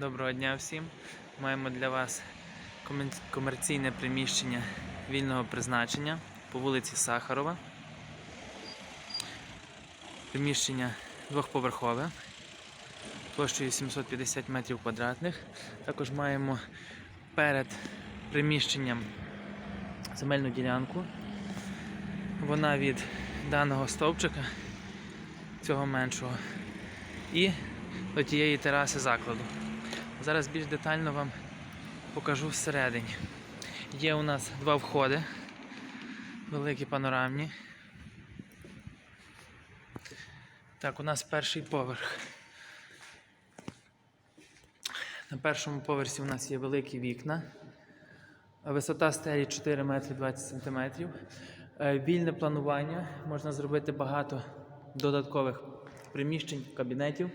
Доброго дня всім. Маємо для вас комерційне приміщення вільного призначення по вулиці Сахарова. Приміщення двохповерхове площею 750 метрів квадратних. Також маємо перед приміщенням земельну ділянку. Вона від даного стовпчика, цього меншого, і до тієї тераси закладу. Зараз більш детально вам покажу всередині. Є у нас два входи, великі панорамні. Так, у нас перший поверх. На першому поверсі у нас є великі вікна. Висота стелі 4 метри 20 сантиметрів. Е, Вільне планування. Можна зробити багато додаткових приміщень, кабінетів.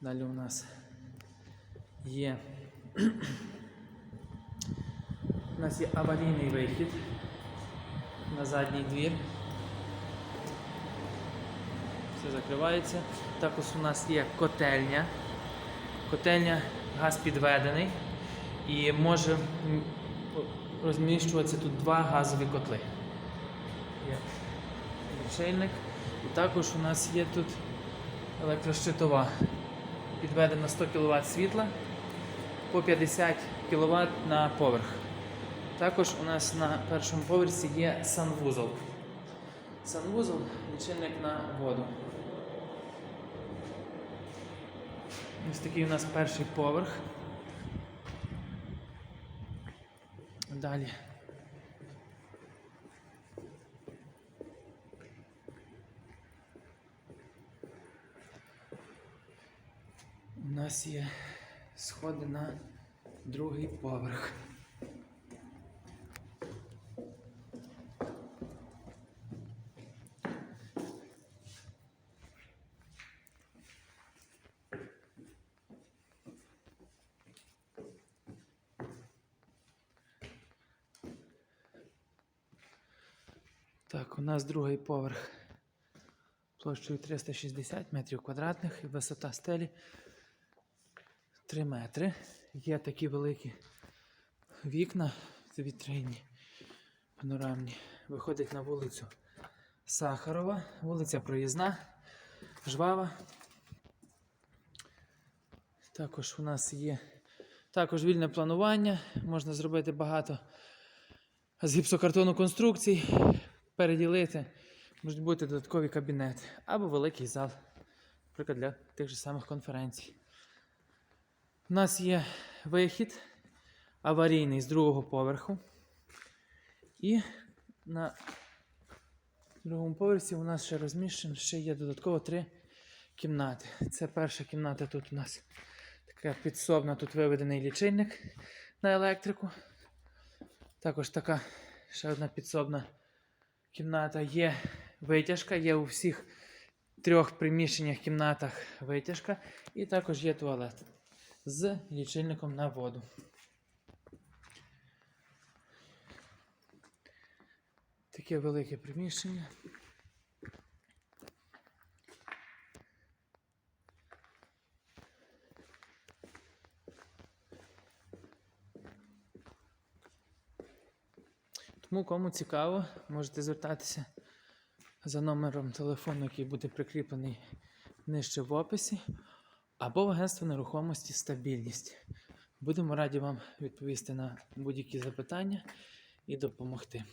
Далі у нас є. У нас є аварійний вихід на задній двір. Все закривається. Також у нас є котельня. Котельня газ підведений і може розміщуватися тут два газові котли. Є лічильник. І також у нас є тут електрощитова. Підведено 100 кВт світла по 50 кВт на поверх. Також у нас на першому поверсі є санвузол. Санвузол лічильник на воду. Ось такий у нас перший поверх. Далі. У нас є сходи на другий поверх. Так, у нас другий поверх площею 360 метрів квадратних і висота стелі 3 метри. Є такі великі вікна вітринні, панорамні. Виходить на вулицю Сахарова, вулиця Проїзна, жвава. Також у нас є також вільне планування. Можна зробити багато з гіпсокартону конструкцій, переділити. Можуть бути додаткові кабінети або великий зал, наприклад, для тих же самих конференцій. У нас є вихід аварійний з другого поверху. І на другому поверсі у нас ще розміщено, ще є додатково три кімнати. Це перша кімната тут у нас така підсобна, тут виведений лічильник на електрику. Також така ще одна підсобна кімната є витяжка, є у всіх трьох приміщеннях кімнатах витяжка, і також є туалет з лічильником на воду. Таке велике приміщення. Тому кому цікаво, можете звертатися за номером телефону, який буде прикріплений нижче в описі, або в агентство нерухомості стабільність. Будемо раді вам відповісти на будь-які запитання і допомогти.